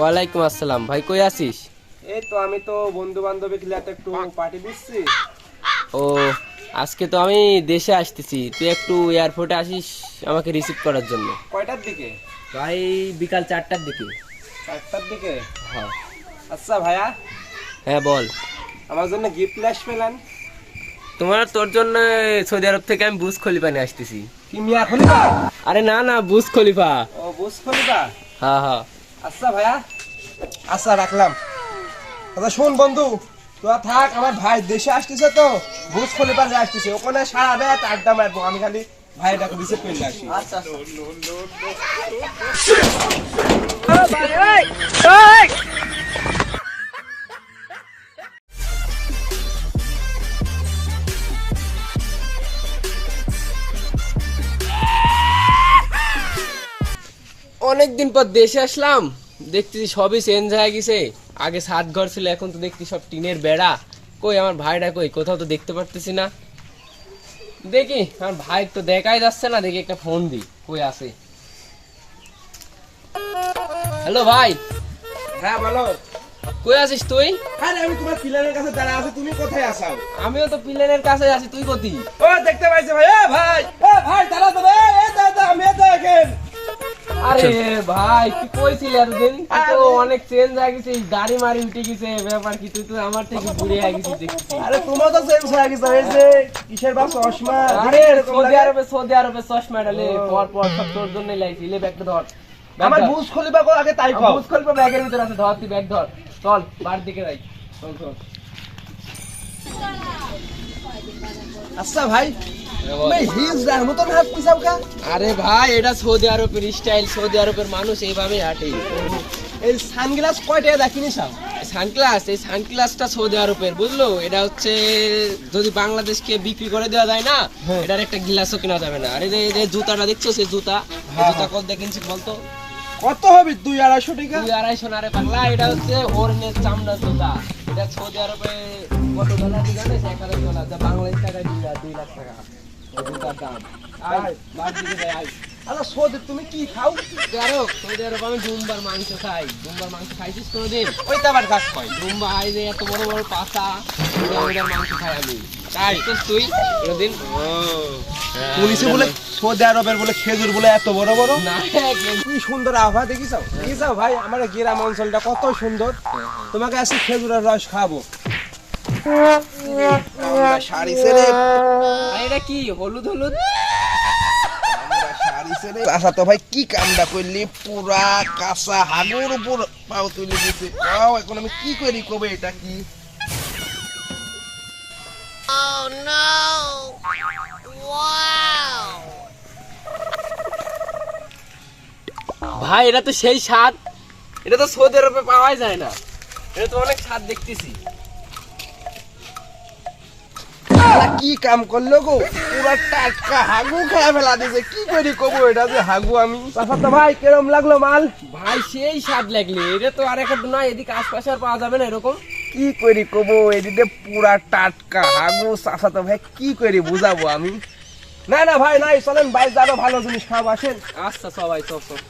ওয়ালাইকুম আসসালাম। ভাই কই আছিস? এই তো আমি তো বন্ধু বান্ধবী খেলাতে একটু পার্টি দিচ্ছি। ও আজকে তো আমি দেশে আসতেছি। তুই একটু এয়ারপোর্টে আসিস আমাকে রিসিভ করার জন্য। কয়টার দিকে? ভাই বিকাল চারটার দিকে। চারটার দিকে? হ্যাঁ। আচ্ছা ভাইয়া। হ্যাঁ বল। আমার জন্য গিফট নিয়ে আসবে তোমার তোর জন্য সৌদি আরব থেকে আমি বুজ খলিফা নিয়ে আসতেছি। কি মিয়া খলিফা? আরে না না বুজ খলিফা। ও বুস খলিফা? হ্যাঁ হ্যাঁ। আচ্ছা ভাইয়া আচ্ছা রাখলাম। আচ্ছা শোন বন্ধু তোরা থাক আমার ভাই দেশে আসতেছে তো বুস খলিফা যে আসতেছে। ওখানে সারা রাত আড্ডা মারবো আমি খালি রিসিভ করে আসি। আচ্ছা অনেকদিন পর দেশে আসলাম। দেখতেছি সবই চেঞ্জ হয়ে গেছে। আগে সাত ঘর ছিল এখন তো দেখছি সব টিনের বেড়া। কই আমার ভাইটা কই? কোথাও তো দেখতে পারতেছি না। দেখি আমার ভাই তো দেখাই যাচ্ছে না দেখি একটা ফোন দি কই আছে? হ্যালো ভাই। হ্যাঁ বলো। কই আছিস তুই? আরে আমি তোমার পিলারের কাছে দাঁড়া আছি তুমি কোথায় আসাও আমিও তো পিলেনের কাছে আছি তুই কতি ও দেখতে পাইছে ভাই কইছিলি এতদিন তুই তো অনেক চেঞ্জ হয়ে গেছিস দাড়ি মারি উঠে গেছে ব্যাপার কি তুই তো আমার থেকে বুড়ে হয়ে গেছিস দেখছি আরে তোমার তো সেম হয়ে গেছে এই যে কিসের বাপ চশমা? আরে সৌদি আরবে সৌদি আরবে চশমা ডালে পর পর সব তোর জন্য লাইছি লে ব্যাগটা ধর। আমার বুঝ খলিবা কো আগে তাই খাও বুঝ করব ব্যাগের ভিতরে আছে ধর তুই ব্যাগ ধর। চল বার দিকে যাই। চল চল। আচ্ছা ভাই আরে ভাই এটা সৌদি আরবের স্টাইল সৌদি আরবের মানুষ এইভাবেই হাঁটে। এই সানগ্লাস কয় টাকা দেখিনি সাও সানগ্লাস এই সানগ্লাসটা সৌদি আরবের বুঝলো? এটা হচ্ছে যদি বাংলাদেশকে বিক্রি করে দেওয়া যায় না হ্যাঁ। এটার একটা গ্লাসও কেনা যাবে না। আরে এই যে জুতাটা দেখছ সেই জুতা? হ্যাঁ, জুতা কত দেখেছি বলতো? কত হবে? দুই আড়াইশো টাকা? দুই আড়াইশো না রে এটা হচ্ছে হরিণের চামড়ার জুতা। এটা সৌদি আরবে কত ডলার জানিস? এক হাজার ডলার বাংলাদেশ টাকায় দুই লাখ টাকা। জুতার দাম। আয় বাদ দিকে আয়। সৌদি তুমি কি খাও? সৌদি আমি ডুম্বার মাংস খাই। ডুম্বার মাংস খাইছিস কোনোদিন? ওই তো আবার কাজ ডুম্বা আই যে এত বড় বড় পাতা ওটার মাংস খাই আমি। তাই তো তুই কোনোদিন? হ্যাঁ, পুলিশে বলে সৌদি আরবের বলে খেজুর বলে এত বড় বড়? না কি সুন্দর আবহাওয়া দেখিসাও দেখিসাও ভাই আমার গ্রাম অঞ্চলটা কত সুন্দর। তোমাকে আজকে খেজুরের রস খাব। শাড়ি ছেড়ে এটা কি হলুদ হলুদ? আচ্ছা তো ভাই কি কামটা করলি? পুরা কাঁচা হাগুর উপর পাও তুলে দিতে পাও এখন আমি কি করি কবে এটা কি? ভাই এটা তো সেই স্বাদ। এটা তো সৌদি আরবে পাওয়াই যায় না। এটা তো অনেক স্বাদ দেখতেছি। কি কাম করল গো? পুরা টাটকা হাগু খেয়ে ফেলা দিছে কি করি কব এটা যে হাগু আমি? তো ভাই কেরম লাগল মাল? ভাই সেই স্বাদ লাগলে। এটা তো আর একটা নয় এদিকে আশপাশে আর পাওয়া যাবে না এরকম। কি করি কব? এদিকে পুরা টাটকা হাগু। চাষা তো ভাই কি করি বুঝাবো আমি? না না ভাই নাই চলেন বাইরে আরও ভালো জিনিস খাব আসেন। আচ্ছা সবাই সব সব